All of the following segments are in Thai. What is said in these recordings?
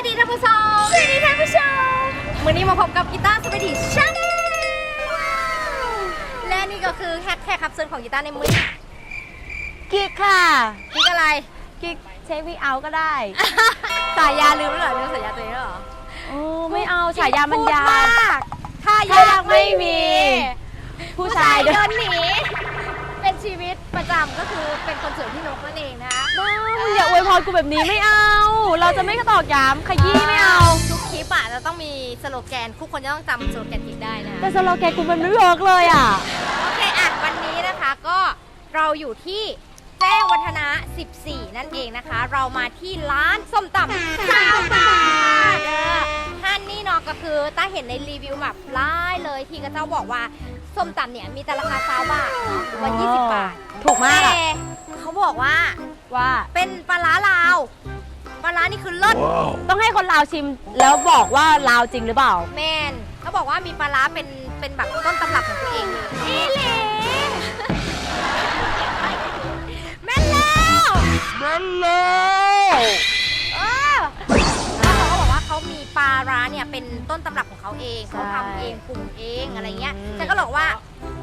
วัสดีท่านผู้ชม สวัสดีท่านผู้ชมวันนี้มาพบกับกีตาร์สวัสดีชาแนลและนี่ก็คือแฮกแท็กครับเซิร์นของกีตาร์ในมือนี้กิ๊กค่ะ กิ๊กอะไร กิ๊กเชฟวีเอาก็ได้ สายยาลืมแล้วเหรอลืมสายยาตัวเองแล้วเหรอโอ้ไม่เอาฉายามันยาพูดวมากถ้าถ้ายากยังไม่มีผู้ผู้ชาชายยเดิเดินนหนี เป็นชีวิตประจำก็คือเป็นคนสวยที่นกนั่นเองนะ บ้ามึงอย่าอวยพรกูแบบนี้ไม่เอา เราจะไม่กระตอกย้ำขยี้ไม่เอา ทุกคลิปอะจะต้องมีสโลแกน ทุกคนจะต้องจำสโลแกนกิ๊กได้นะ แต่สโลแกนกูมันไม่เวิร์กเลยอะ โอเคอะวันนี้นะคะก็เราอยู่ที่แจ้งวัฒนะ 14 นั่นเองนะคะ เรามาที่ร้านส้มตำสาวบาทเออท่านนี่เนาะก็คือต้าเห็นในรีวิวแบบไล่เลยที่กระเจ้าบอกว่าส้มตำเนี่ยมีแต่ราคาสาวบาทเนาะหรือว่า 20 บาทถูกมากอะ แต่เขาบอกว่าว่าเป็นปลาร้าลาวปลาร้า นี่คือเลิศต้องให้คนลาวชิมแล้วบอกว่าลาวจริงหรือเปล่า แมนเขาบอกว่ามีปลาร้าเป็นเป็นแบบต้นตำรับของตัวเองเลยนี่เลยแม่นแล้วมันเลยเออแล้วเขาก็บอกว่าเขามีปลาร้าเนี่ยเป็นต้นตำรับของเขาเองเขาทำเองปรุงเองอะไรเงี้ยฉันก็บอกว่า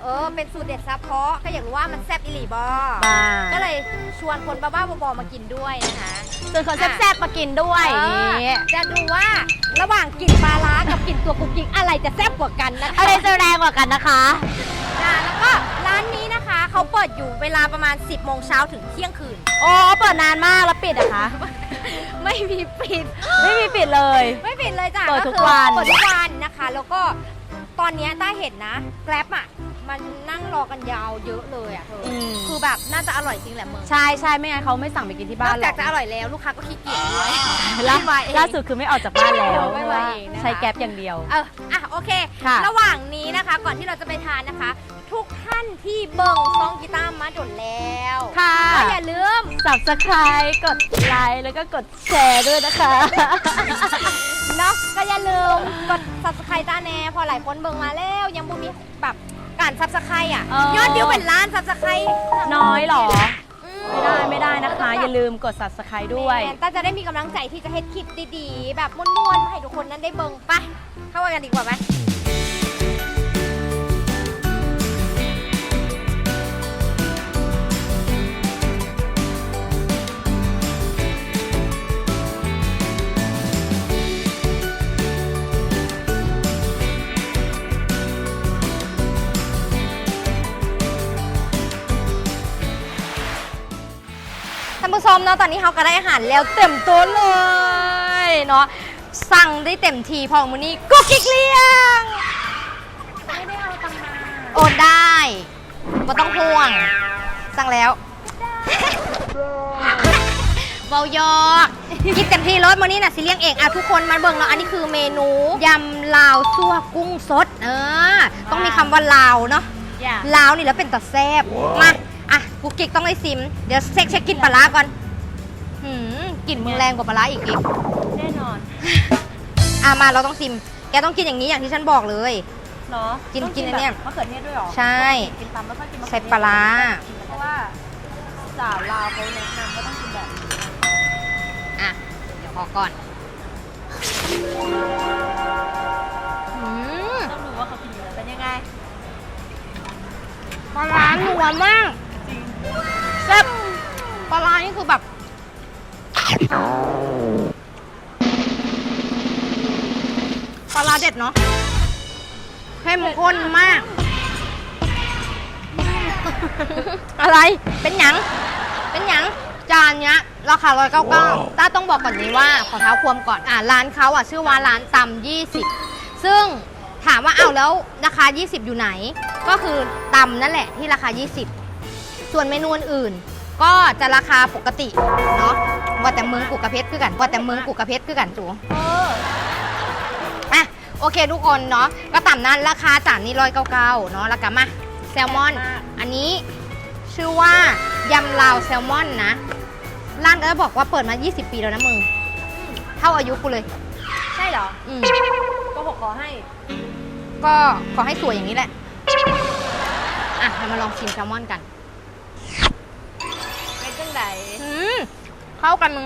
เออ เป็นสูตรเด็ดเฉพาะก็อยากรู้ว่ามันแซ่บอิหลีบอบ้า ก็เลยชวนคนบ้าๆบอๆมากินด้วยนะคะ ส่วนคนแซ่บๆมากินด้วยเออนี่ จะดูว่าระหว่างกลิ่นปลาร้ากับกลิ่นตัวกุ๊กกิ๊กอะไรจะแซ่บกว่ากันนะคะอะไรจะแรงกว่ากันนะคะ จ้ะแล้วก็ร้านนี้นะคะเขาเปิดอยู่เวลาประมาณ 10โมงเช้าถึงเที่ยงคืน โอ้เปิดนานมากแล้วปิดอะคะ ไม่มีปิด ไม่มีปิดเลย ไม่ปิดเลยจ้ะเปิดทุกคือวัน เปิดทุกวันนะคะ แล้วก็ตอนเนี้ยต้าเห็นนะ แกร็บอะ มันนั่งรอกันยาวเยอะเลยอะเธอออืมคือแบบน่าจะอร่อยจริงแหละมึงใช่ใช่ไม่งั้นเขาไม่สั่งไปกินที่นบ้าอนกหรจาอกกจะอร่อยแล้วลูกค้าก็ขี้เกียจด้วยล่าไม่มาเอง ล่าสุดคือไม่ออกจากบ้านแล้วไม่มาเองนะคะ ใช้แก๊ปอย่างเดียว เอออะโอเค ค่ะ ระหว่างนี้นะคะ ก่อนที่เราจะไปทานนะคะ ทุกท่านที่เบิ่งซองกีตาร์มาดนแล้วค่ะ ก็อย่าลืม subscribe กดไลค์แล้วก็กดแชร์ด้วยนะคะ เนาะก็อย่าลืมกด subscribe ตาแน่พอหลายคนเบิ่งมาแล้ว ยังบ่มีแบบ การ subscribe อะ เออ ยอดวิวเป็นล้าน subscribe น้อยเหรออืไม่ได้ไม่ได้นะคะ อย่าลืมกด subscribe ด้วยแม่นต้าจะได้มีกำลังใจที่จะให้คลิปดีๆ แบบม่วนๆมาให้ทุกคนนั้นได้เบิ่งไป เข้าไปกันดีกว่าไหมานผู้ชมเนาะตอนนี้เขาก็ได้อาหารแล้วเต็มโต๊ะเลยเนาะสั่งได้เต็มทีพอมื้อนี้กุ๊กกิ๊กเลี้ยงไม่ได้เอาตังมาโอนได้บ่ต้องห่วง สั่งแล้วเบายอกกินเต็มที่รสมื้อนี้น่ะสิเลี้ยงเองอะทุกคนมาเบิ่งเนาะอันนี้คือเมนูยำลาวซั่วกุ้งสดเออต้องมีคำว่าลาวเนาะอย่าลาวนี่แล้วเป็นตัดแซบมาอะ กุ๊กกิ๊กต้องได้ซิม เดี๋ยวเช็คเช็คกลินปลาร้าก่อนหืมกลิ่นมึงแรงกว่าปลาร้าอีกอีกแน่นอนอะมาเราต้องซิม แกต้องกินอย่างนี้อย่างที่ฉันบอกเลย เนาะกินต้องกินอันเนี้ยแบบมะเขือเทศด้วยเหรอใช่กินตำแล้วก็กินมะเขือเทศใส่ปลาร้า เพราะว่าสาวลาวเขาแนะนำว่าต้องกินแบบนี้อะ เดี๋ยวขอก่อนอืมต้องดูว่าเขากินอยู่แล้วเป็นยังไงปลาร้านัวมาก แซ่บปลาร้านี่คือแบบปลาร้าเด็ดเนาะเข้มข้นมาก อะไรเป็นหยัง เป็นหยังจานเนี้ยราคา 199ต้าต้องบอกก่อนนี้ว่าขอเท้าความก่อนอ่าร้านเขาอะชื่อว่าร้านตำ20 ซึ่งถามว่าเอาแล้วราคา 20 อยู่ไหน ก็คือตำนั่นแหละที่ราคา 20 ส่วนเมนูอื่นๆก็จะราคาปกติเนาะว่าแต่เมืองกุกกระเพชรคือกันว่าแต่เมืองกุกกระเพชรคือกันจูเอออะโอเคทุกคนเนาะก็ต่ำนั้นราคาจานนี้ร้อยเก้าเก้าเนาะแล้วก็มาแซลมอน อันนี้ชื่อว่ายำลาวแซลมอนนะร้านเออบอกว่าเปิดมา 20 ปีแล้วนะมึง เท่าอายุกูเลย ใช่เหรอ อืมก็บอกขอให้ ก็ขอให้สวยอย่างนี้แหละ อะเรามาลองชิมแซลมอนกันเป็นจังได อืมเข้ากันมึง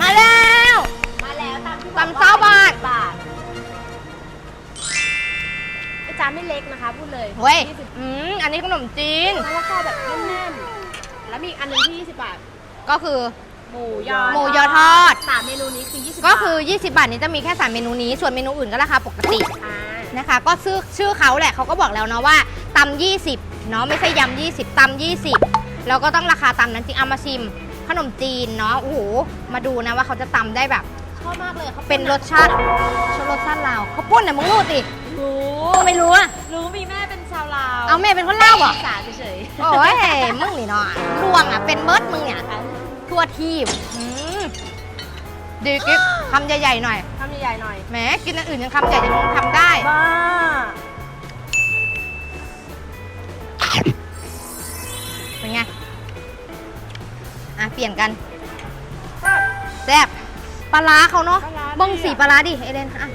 มาแล้ว มาแล้วตามที่ตำเศร้าบาทบาทไอ้จานไม่เล็กนะคะพูดเลยเว้ยยี่สิบอืม อันนี้ขนมจีน แล้วราคาแบบแน่นๆแล้วมีอีกอันหนึงที่ 20 บาท ก็คือ หมูยอหมูยอทอด สามเมนูนี้คือ 20 ก็บาทคือ 20 บาทนี้จะมีแค่ 3 เมนูนี้ ส่วนเมนูอื่นก็ราคาปกติอ่านะคะ ก็ชื่อชื่อเขาแหละเขาก็บอกแล้วเนาะว่าตำ20 เนาะไม่ใช่ยำ20ตำ20 แล้วก็ต้องราคาตำนั้นจริงเอามาชิม ขนมจีนเนาะโอ้โหมาดูนะว่าเขาจะตำได้แบบ ชอบมากเลยเขาเป็นรสชาติชรสชาติลาวเขาวปุ้นเนี่ยมึงรู้ติรู้ไม่รู้อะรู้มีแม่เป็นชาวลาวเอาแม่เป็นคนเล่าวเหรอะสาเฉยโอ้ยมึงนี่เนาะดวงอะเป็นเบิร์ดมึงเนี่ยๆทั่วทีบอืมดีกิ๊บคำใหญ่ๆหน่อย ทำใหญ่ๆหน่อย แหมกินอันอื่นยังคำใหญ่ยังทำได้ บ้า อะเปลี่ยนกันแซ่บปลาร้าเขาเนาะเบ้งสีปลาร้าดิเอเดนอะ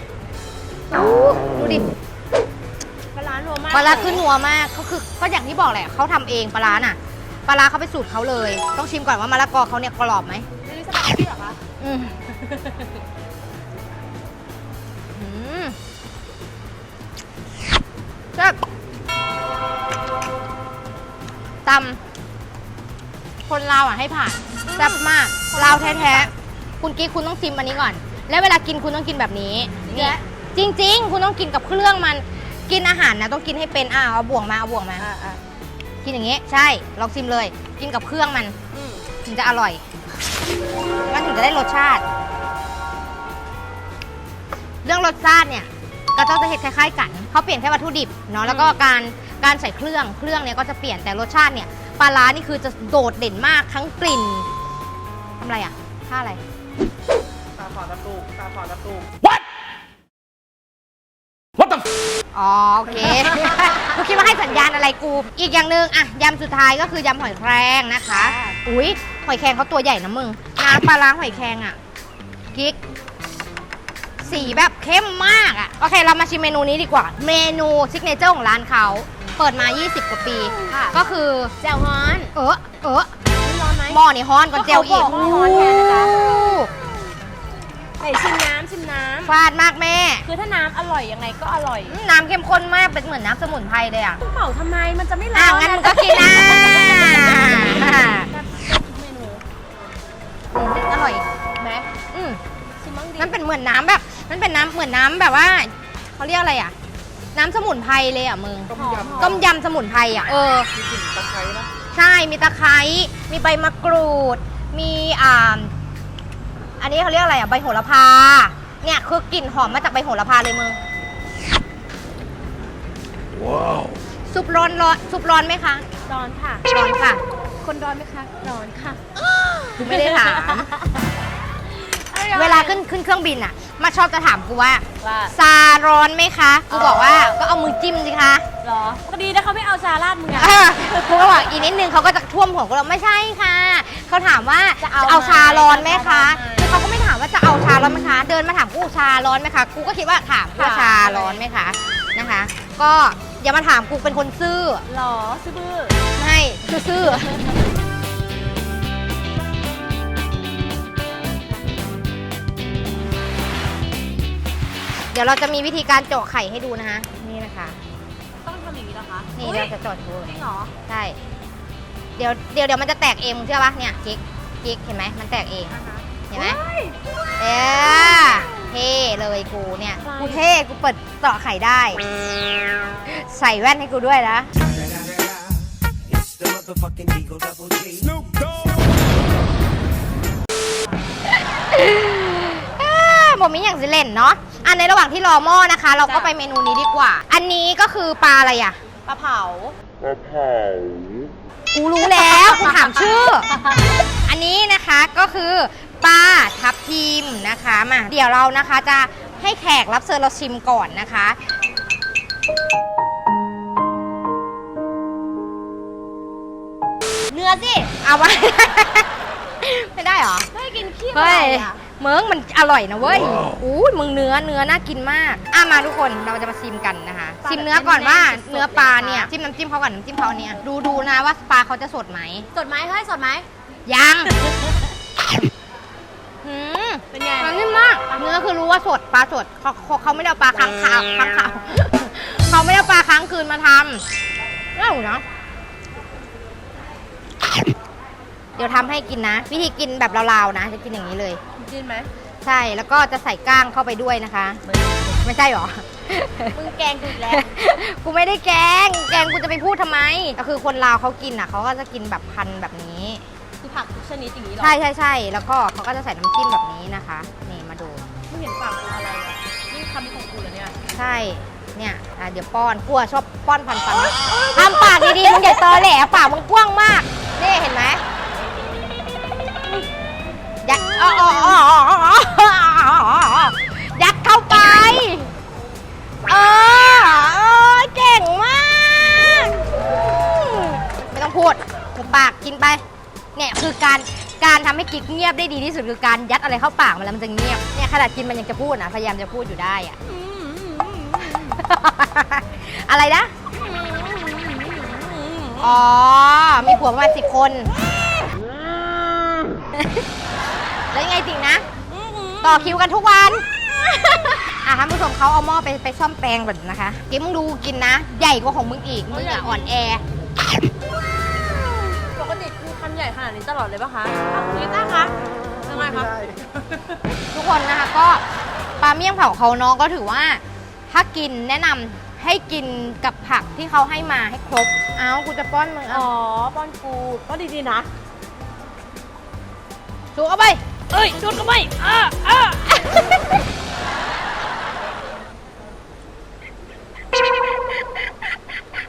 ดูดูดิปลาร้านัวมากปลาร้าขึ้นนัวมากก็คือก็อย่างที่บอกแหละเขาทำเองปลาร้าน่ะปลาร้าเขาไปนสูตรเขาเลย ต้องชิมก่อนว่ามะละกอเขาเนี่ยกรอบไหมนี่สปาเกตตี้เหรอคะอืม ให้ผ่านแซ่บมากลาวแท้ๆ คุณกิ๊กคุณต้องชิมอันนี้ก่อน แล้วเวลากินคุณต้องกินแบบนี้นี่จริง ๆ คุณต้องกินกับเครื่องมัน กินอาหารนะต้องกินให้เป็นอะเอาบ่วงมาเอาบ่วงมาอ่าอ่ากินอย่างงี้ใช่ลองชิมเลย กินกับเครื่องมันอืมถึงจะอร่อย มันถึงจะได้รสชาติ เรื่องรสชาติเนี่ยก็ต้องจะเห็ดคล้ายๆกันเขาเปลี่ยนแค่วัตถุดิบเนาะแล้วก็การการใส่เครื่องเครื่องเนี่ยก็จะเปลี่ยนแต่รสชาติเนี่ย ปลาร้านี่คือจะโดดเด่นมากทั้งกลิ่นทำอะไรอะท่าอะไร ตาขอตะตูตาขอตะตูอ๋อโอเค กูคิดว่าให้สัญญาณอะไรกู อีกอย่างหนึ่งอะยำสุดท้ายก็คือยำหอยแครงนะคะ อุ๊ย หอยแครงเขาตัวใหญ่นะมึงน้ำปลาล้างหอยแครงอะกิ๊กสีแบบเข้มมากอะโอเค เรามาชิมเมนูนี้ดีกว่า เมนูซิกเนเจอร์ของร้านเขา เปิดมา 20 กว่าปี ค่ะ ก็คือแจ่วฮ้อนเออเออไม่ร้อนไหม หม้อนี่ฮ้อนก่อนเจียวอีกก็เขาบอกว่าฮ้อนแทนนะจ๊ะไหนชิมน้ำชิมน้ฟาดมากแม่ำคือถ้าน้ำอร่อยยังไงก็อร่อยอืมน้ำเข้มข้นมากเป็นเหมือนน้ำสมุนไพรเลยอะต้องเหมาทำไมมันจะไม่ร้อะอนงั้นมึงก็กินนะแบบทุกเมนูอืมอร่อยแม็กอืมชิมบ้างดิมันเป็นเหมือนน้ำแบบ มันเป็นน้ำเหมือนน้ำแบบว่าเขาเรียกอะไรอะ น้ำสมุนไพรเลยอะมึง ต้มยำต้มยำสมุนไพรอะ เออ มีกลิ่นตะไคร้นะใช่ มีตะไคร้ มีใบมะกรูด มีอ่าอันนี้เขาเรียกอะไรอะ ใบโหระพา เนี่ยคือกลิ่นหอมมาจากใบโหระพาเลยมึง ว้าว ซุปร้อนร้อนซุปร้อนไหมคะ ร้อนค่ะ ร้อนค่ะ คนร้อนไหมคะ ร้อนค่ะ กูไม่ได้ถาม เวลาขึ้นขึ้นเครื่องบินอะ มาชอบจะถามกูว่า ว่าซาร้อนไหมคะ กูบอกว่าก็เอามือจิ้มสิคะหรอก็ดีนะเขาไม่เอาชาราดมึงอะเออกูก็บอกอีกนิดนึงเขาก็จะท่วมหัวกูแล้วไม่ใช่ค่ะ เขาถามว่าจะเอาชาร้อนไหมคะจะเอาไหม คือเขาก็ไม่ถามว่าจะเอาชาร้อนไหมคะ เดินมาถามกูชาร้อนไหมคะ กูก็คิดว่าถามว่าค่ะชาร้อนไหมคะ นะคะ ก็อย่ามาถามกูเป็นคนซื่อ หรอซื้อบื้อให้ซื่อๆ เดี๋ยวเราจะมีวิธีการเจาะไข่ให้ดูนะคะ นี่นะคะ ต้องทำอย่างนี้เหรอคะนี่อุ๊ยเราจะเจาะโชว์จริงเหรอ ใช่เดี๋ยวเดี๋ยวเดี๋ยวมันจะแตกเองมึงเชื่อปะเนี่ยกิ๊กกิ๊กเห็นไหมมันแตกเองอ่าฮะเห็นไหมโอ้ยเออเท่เลยกูเนี่ยใช่กูเท่กูเปิดเจาะไข่ได้ ใส่แว่นให้กูด้วยนะ It's the motherfucking Eagle Double G. Snoop Dogg. เอ้อผมมีอย่างสิเล่นเนาะอันในระหว่างที่รอหม้อนะคะ เราก็ไปเมนูนี้ดีกว่า อันนี้ก็คือปลาอะไรอะปลาเผากูรู้แล้วกูถามชื่อ อันนี้นะคะก็คือปลาทับทิมนะคะมาเดี๋ยวเรานะคะจะให้แขกรับเชิญเราชิมก่อนนะคะเนื้อสิ เอาไว้ ไม่ได้เหรอ ไม่กินขี้เฮ้ยอะ เมืองมันอร่อยนะเว้ยอู้ยมึงเนื้อเนื้อน่ากินมากอะมาทุกคนเราจะมาชิมกันนะคะ ชิมเนื้อก่อนว่าเนื้อปลาเนี่ยจิ้มน้ำจิ้มเขาก่อนน้ำจิ้มเขาเนี่ยดูดูนะว่าปลาเขาจะสดไหมสดไหมเฮ้ยสดไหมยังหืมเป็นไงมันนิ่มมากเนื้อคือรู้ว่าสดปลาสดเขาเขาเขาไม่ได้เอาปลาค้างคาวค้างคาวเขาไม่ได้เอาปลาค้างคืนมาทำเอ้าเนาะ เดี๋ยวทำให้กินนะ วิธีกินแบบลาวๆนะ จะกินอย่างนี้เลย กินไหมใช่แล้วก็จะใส่ก้างเข้าไปด้วยนะคะ ไม่ใช่หรอ มึงแกงกูอีกแล้ว กูไม่ได้แกล้งแกล้งกูจะไปพูดทำไมก็คือคนลาวเขากินอะเขาก็จะกินแบบพันธุ์แบบนี้ คือผักทุกชนิดอย่างนี้เหรอใช่ใช่ใช่แล้วก็เขาก็จะใส่น้ำจิ้มแบบนี้นะคะ นี่มาดู มึงเห็นปากกูอะไรอะนี่คำนี้ของกูเหรอเนี่ยใช่ เนี่ยอะเดี๋ยวป้อนกลัวชอบป้อนพันปันทำปากดีๆมึงอย่าตอแหลปากมึงกว้างมาก นี่เห็นไหมยัด อ๋ออ๋ออ๋ออ๋ออ๋อยัดเข้าไป เออเออเก่งมากอืมไม่ต้องพูดหุบปากกินไป เนี่ยคือการการทำให้กิ๊กเงียบได้ดีที่สุดคือการยัดอะไรเข้าปากมันแล้วมันจะเงียบ เนี่ยขนาดกินมันยังจะพูดนะพยายามจะพูดอยู่ได้อะ อะไรนะ อ๋อ มีผัวประมาณสิบคน แล้วยังไงจริงนะ ต่อคิวกันทุกวัน อะท่านผู้ชมเขาเอาหม้อไปไปซ่อมแปลงแบบนะคะกิ๊บมึงดูกินนะ ใหญ่กว่าของมึงอีก มึงอะอ่อนแอ ปกติกูคำใหญ่ขนาดนี้ตลอดเลยปะคะอ้าวคุณลิต้าคะยังไงคะใช่ทุกคนนะคะก็ปลาเมี่ยงเผาเขาเน้องก็ถือว่า ถ้ากินแนะนำให้กินกับผักที่เขาให้มาให้ครบ เอากูจะป้อนมึงอ๋เอาอป้อนกูก็ดีๆนะ สูเอาไป เอ้ยจุดก็ไม่อ่าอ่า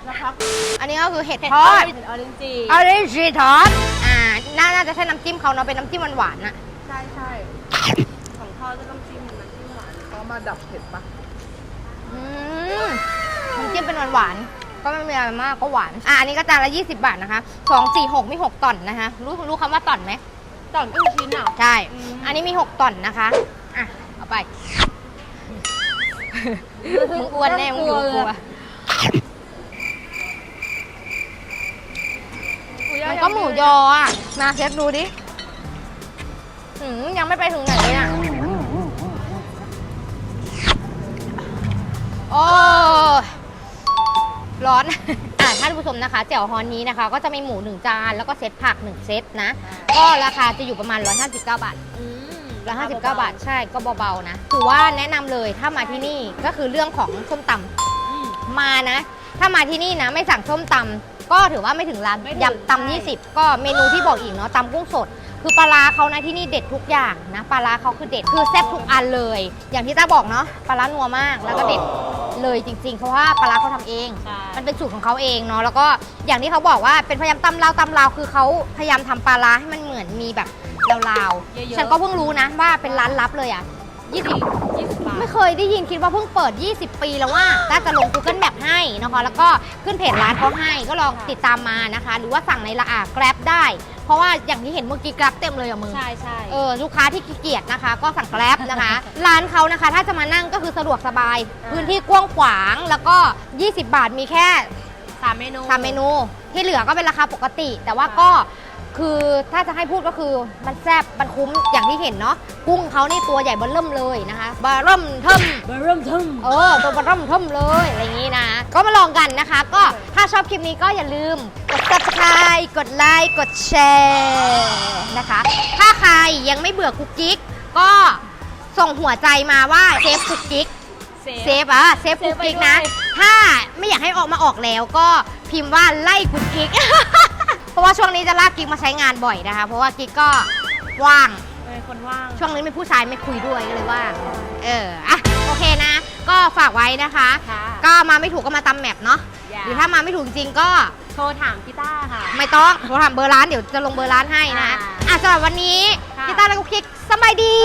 นะครับอันนี้ก็คือเห็ดเห็ดททออดดออรินจีออริจิทอดอ่าน่าน่าจะใช่น้ำจิ้มเขาเนาะเป็นน้ำจิ้มหวานๆน่ะใช่ใช่ของทอดก็ต้องจิ้มน้ำจิ้มหวานเขามาดับเผ็ดปะอืมน้ำจิ้มเป็นหวานๆก็ไม่มีอะไรมากก็หวานอะอันนี้ก็จานละ 20 บาทนะคะสองสี่หกมีหกต่อนนะคะรู้รู้คำว่าต่อนไหม ต่อนก็คือชิ้นอะ ใช่ อืม อันนี้มี 6ต่อนนะคะ อะ เอาไป มึงอ้วนแน่มึงอยู่กับกูอะมันก็หมูยออะ มาเช็คดูดิหืมยังไม่ไปถึงไหนเลยอะ โอ้ยร้อนอะท่านผู้ชมนะคะแจ่วฮอนนี้นะคะ ก็จะมีหมูหนึ่งจานแล้วก็เซตผักหนึ่งเซตนะ ก็ราคาจะอยู่ประมาณ 159 บาท อืม159 บาทใช่ก็เบาๆนะถือว่าแนะนำเลยถ้ามาที่นี่ก็คือเรื่องของส้มตำอืม มานะ ถ้ามาที่นี่นะไม่สั่งส้มตำก็ถือว่าไม่ถึงร้านไม่ถึงยำตำใช่20 ก็เมนูที่บอกอีกเนาะตำกุ้งสด คือปลาร้าเขานะที่นี่เด็ดทุกอย่างนะปลาร้าเขาคือเด็ดคือแซ่บทุกอันเลย อย่างที่ต้าบอกเนาะปลาร้านัวมากแล้วก็เด็ด เลยจริงๆ เพราะว่าปลาร้าเขาทำเอง ใช่ มันเป็นสูตรของเขาเองเนาะแล้วก็อย่างที่เขาบอกว่าเป็นพยายามตำลาวตำลาวคือเขาพยายามทำปลาร้าให้มันเหมือนมีแบบลาวเยอะๆๆฉันก็เพิ่งรู้นะว่าเป็นร้านลับเลยอะ20ยี่สิบบาท ไม่เคยได้ยินคิดว่าเพิ่งเปิด 20 ปีแล้วว่าน่าจะลง Google Map ให้นะคะ แล้วก็ขึ้นเพจร้านเขาให้ก็ลองติดตามมานะคะ หรือว่าสั่งในละอาแกร็บได้ เพราะว่าอย่างที่เห็นเมื่อกี้แกร็บเต็มเลยอะมึง ใช่ใช่ เออลูกค้าที่ขี้เกียจนะคะ ก็สั่งแกร็บนะคะ ร้านเขานะคะ ถ้าจะมานั่งก็คือสะดวกสบาย อ่า พื้นที่กว้างขวางแล้วก็ 20 บาทมีแค่สามเมนูสามเมนู ที่เหลือก็เป็นราคาปกติ แต่ว่าก็คือถ้าจะให้พูดก็คือมันแซ่บมันคุ้มอย่างที่เห็นเนาะกุ้งเขานี่ตัวใหญ่เบอเริ่มเลยนะคะเบอเริ่มเทิม เบอร์เริ่มทึมเออตัวเบอเริ่มเทิมเลย อะไรอย่างนี้นะ ก็มาลองกันนะคะ ก็ถ้าชอบคลิปนี้ก็อย่าลืมกด subscribe กดไลค์กดแชร์นะคะ ถ้าใครยังไม่เบื่อกุ๊กกิ๊กก็ส่งหัวใจมาว่าเซฟกุ๊กกิ๊กเซฟอะเซฟเซกุ๊ฟกไปกิ๊กด้วยนะ ถ้าไม่อยากให้ออกมาออกแล้วก็พิมพ์ว่าไล่กุ๊กกิ๊ก เพราะว่าช่วงนี้จะลากกิ๊กมาใช้งานบ่อยนะคะ เพราะว่ากิ๊กก็ว่างเป็นคนว่าง ช่วงนี้เป็นผู้ชายไม่คุยด้วยก็เลยว่างเอออะโอเคนะ ก็ฝากไว้นะคะค่ะก็มาไม่ถูกก็มาตำแมปเนาะอย่าหรือถ้ามาไม่ถูกจริงๆก็ โทรถามพี่ต้าค่ะ ไม่ต้องโทรถามเบอร์ร้านเดี๋ยวจะลงเบอร์ร้านให้นะอ่า อะสำหรับวันนี้ค่ะ พี่ต้าและกุ๊กกิ๊กสบายดี